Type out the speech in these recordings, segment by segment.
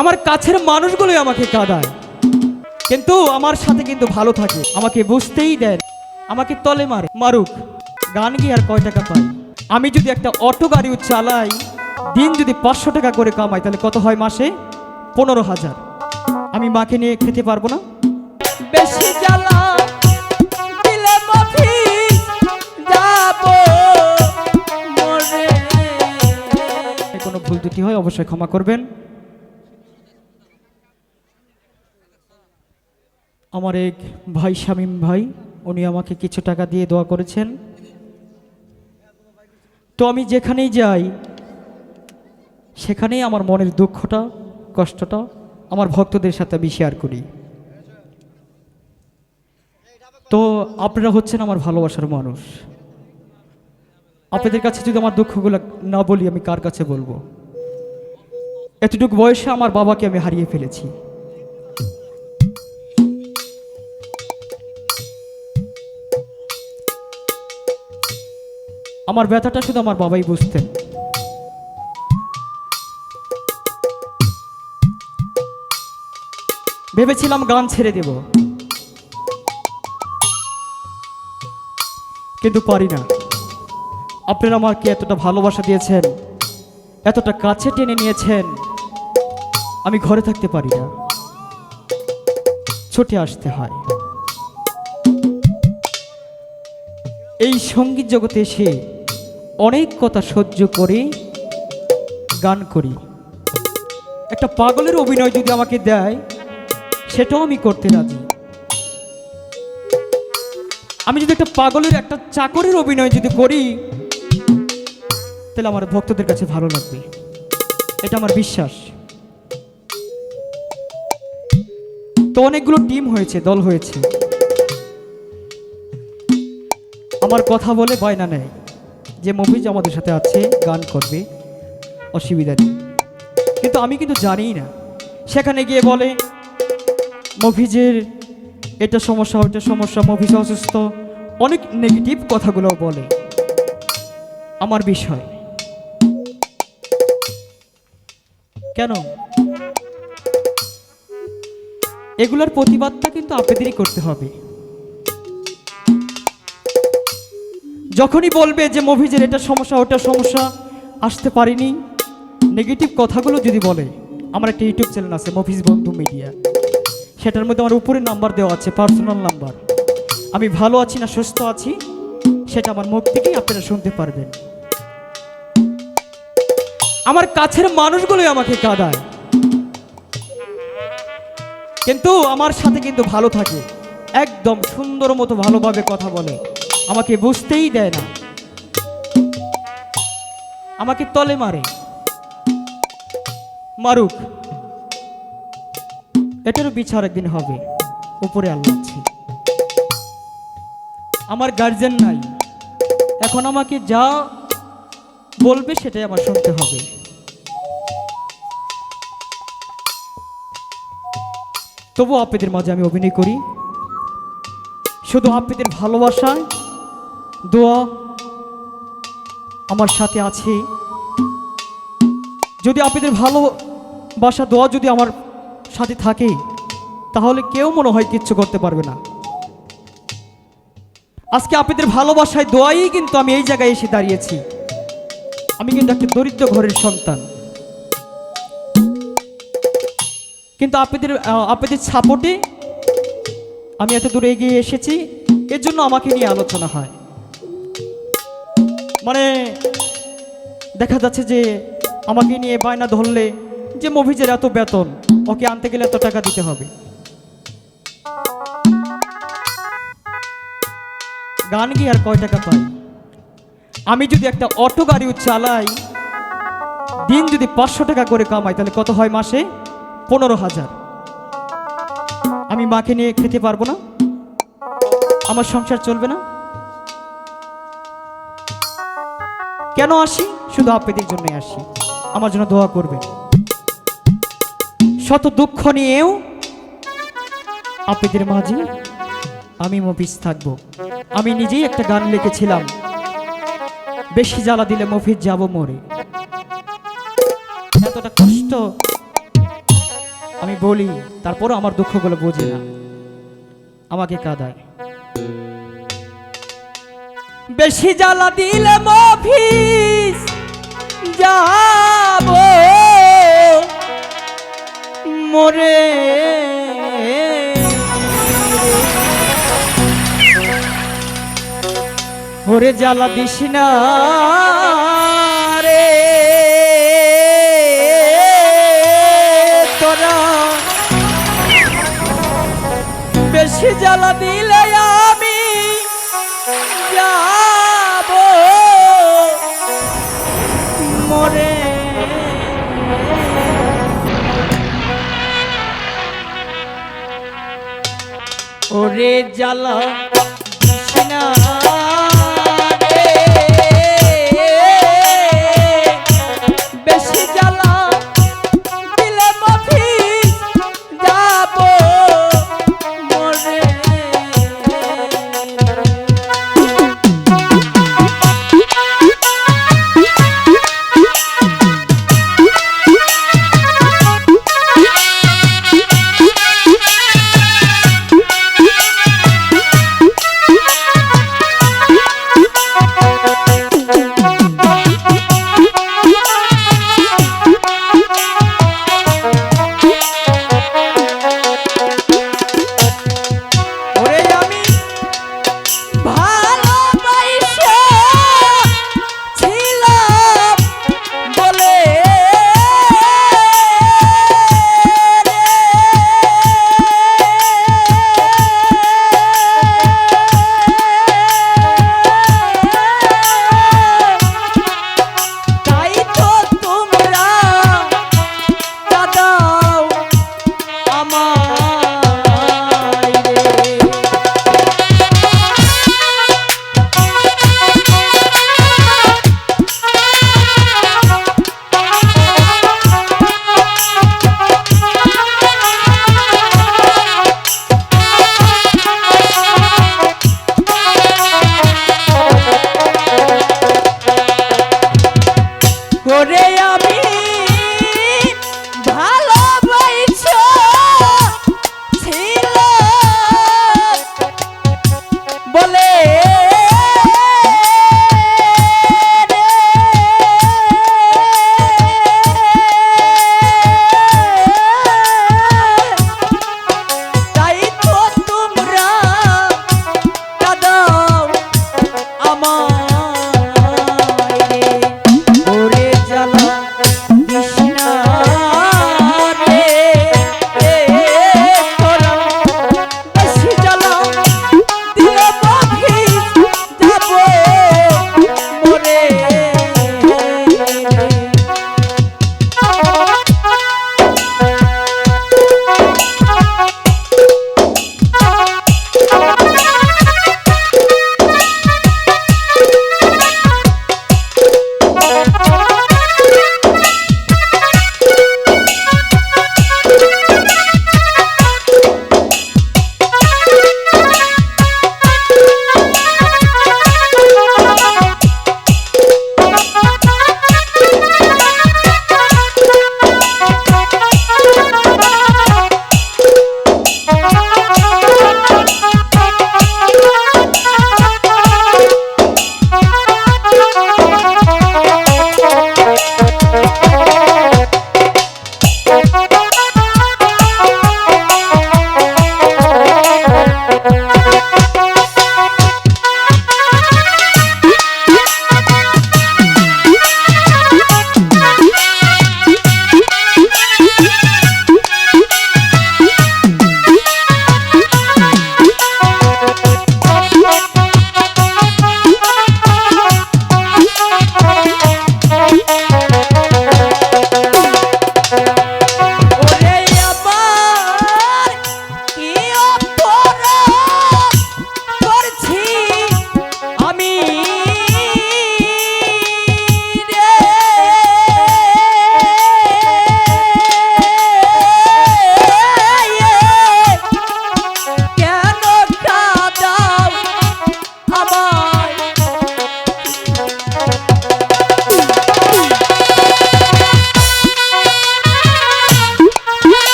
আমার কাছের মানুষগুলোই আমাকে কাঁদায়। কিন্তু আমার সাথে কিন্তু ভালো থাকে। আমাকে বুঝতেই দেয়। আমাকে তলে মারে। মারুক গান গিয়ে আর কয় টাকা পাই আমি যদি একটা অটো গাড়িও চালাই দিন যদি পাঁচশো টাকা করে কামাই তাহলে কত হয় মাসে? পনেরো হাজার। আমি মাকে নিয়ে খেতে পারব না। বেশি জ্বালা কোনো ভুল ত্রুটি হয় অবশ্যই ক্ষমা করবেন। আমার এক ভাই, শামীম ভাই, উনি আমাকে কিছু টাকা দিয়ে দোয়া করেছেন। তো আমি যেখানেই যাই, সেখানেই আমার মনের দুঃখটা, কষ্টটা আমার ভক্তদের সাথে আমি শেয়ার করি। তো আপনারা হচ্ছেন আমার ভালোবাসার মানুষ। আপনাদের কাছে যদি আমার দুঃখগুলো না বলি, আমি কার কাছে বলব? এতটুকু বয়সে আমার বাবাকে আমি হারিয়ে ফেলেছি। আমার ব্যথাটা শুধু আমার বাবাই বুঝতেন। ভেবেছিলাম গান ছেড়ে দেব। কিন্তু পারি না। আপনারা আমাকে এতটা ভালোবাসা দিয়েছেন, এতটা কাছে টেনে নিয়েছেন, আমি ঘরে থাকতে পারি না। ছুটে আসতে হয়। এই সংগীত জগতে এসে অনেক কথা সহ্য করে, গান করি। একটা পাগলের অভিনয় যদি আমাকে দেয়, সেটাও আমি করতে রাজি। আমি যদি একটা পাগলের একটা চাকরের অভিনয় যদি করি, তাহলে আমার ভক্তদের কাছে ভালো লাগবে। এটা আমার বিশ্বাস। তো অনেকগুলো টিম হয়েছে, দল হয়েছে। আমার কথা বলে বায়না নেয়। যে মুভিজ আমাদের সাথে আছে, গান করবে, অসুবিধা নেই। কিন্তু আমি কিন্তু জানি না। সেখানে গিয়ে বলে, মফিজের এটা সমস্যা ওটা সমস্যা, মফিজ অসুস্থ। অনেক নেগেটিভ কথাগুলো বলে। আমার বিষয়। কেন? এগুলোর প্রতিবাদটা কিন্তু আপনাদেরই করতে হবে। যখনই বলবে যে মভিজের এটা সমস্যা, ওটা সমস্যা, আসতে পারিনি। নেগেটিভ কথাগুলো যদি বলে, আমার একটা ইউটিউব চ্যানেল আছে, মফিজ বন্ধু মিডিয়া সেটার মধ্যে আমার উপরে নাম্বার দেওয়া আছে পার্সোনাল নাম্বার আমি ভালো আছি না সুস্থ আছি, সেটা আমার মুখ থেকেই আপনারা শুনতে পারবেন। আমার কাছের মানুষগুলোই আমাকে কাঁদায়। কিন্তু আমার সাথে কিন্তু ভালো থাকে। একদম সুন্দর মতো ভালোভাবে কথা বলে। আমাকে বুঝতেই দেয় না। আমাকে তলে মারে। মারুক। এটারও বিচার একদিন হবে। উপরে আল্লাহ আমার গার্জেন নাই। এখন আমাকে যা বলবে সেটাই আমার শুনতে হবে। তবু আপনাদের মাঝে আমি অভিনয় করি। শুধু আপনাদের ভালোবাসায় দোয়া আমার সাথে আছে। যদি আপনাদের ভালোবাসা, দোয়া যদি আমার সাথে থাকে, তাহলে কেউ মনে হয় কিচ্ছু করতে পারবে না। আজকে আপনাদের ভালোবাসায়, দোয়াই কিন্তু আমি এই জায়গায় এসে দাঁড়িয়েছি। আমি কিন্তু একটা দরিদ্র ঘরের সন্তান। কিন্তু আপনাদের আপনাদের সাপোর্টে আমি এত দূরে এগিয়ে এসেছি। এর জন্য আমাকে নিয়ে আলোচনা হয়। মানে দেখা যাচ্ছে যে আমাকে নিয়ে বায়না ধরলে যে মভিজের এত বেতন, ওকে আনতে গেলে এত টাকা দিতে হবে। গান গিয়ে আর কয় টাকা পাই? আমি যদি একটা অটো গাড়িও চালাই, দিন যদি পাঁচশো টাকা করে কামাই, তাহলে কত হয় মাসে? পনেরো হাজার। আমি মাকে নিয়ে খেতে পারব না? আমার সংসার চলবে না? কেন আসি? শুধু আপনাদের জন্যই আসি। আমার জন্য দোয়া করবেন। শত দুঃখ নিয়েও আপনাদের মাঝে আমি মফিজ থাকব। আমি নিজেই একটা গান লিখেছিলাম। বেশি জ্বালা দিলে মফিজ যাব মরে। এতটা কষ্ট আমি বলি, তারপরও আমার দুঃখগুলো বোঝে না। আমাকে কাঁদায়। বেশি জ্বালা দিলে মফিস, যাব। মরে। ওরে জ্বালা দিস না রে। তোরা বেশি জ্বালা দিলে আমি যাব। ওরে জ্বালা।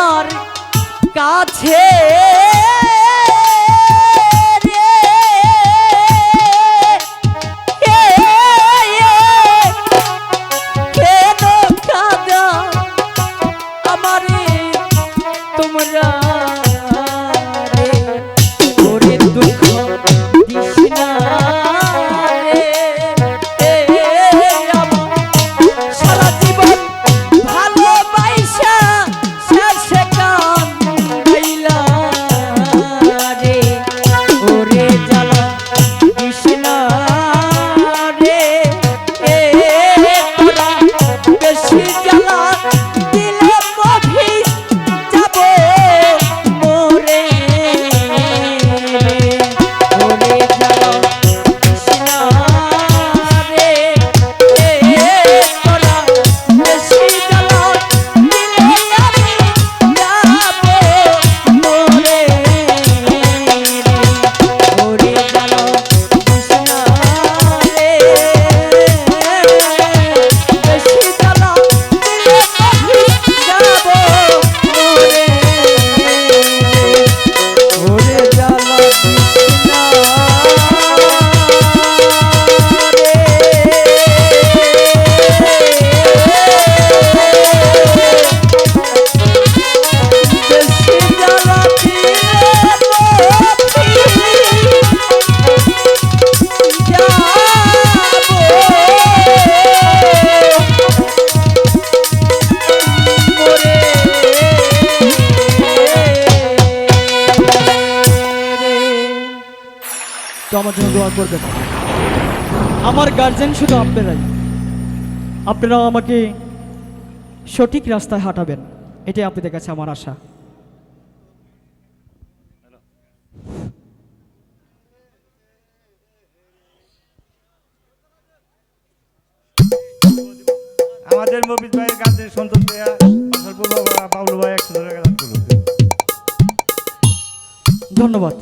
আমার কাছে আমার জন্য দোয়া করবেন আমার গার্জেন শুধু আপনারাই। আপনারা আমাকে সঠিক রাস্তায় হাঁটাবেন। এটাই আপনাদের কাছে আমার আশা। আমাদের মবিজ ভাইয়ের কাছে সন্তোষ ভাইয়া বাবলু ভাই একশো ধন্যবাদ।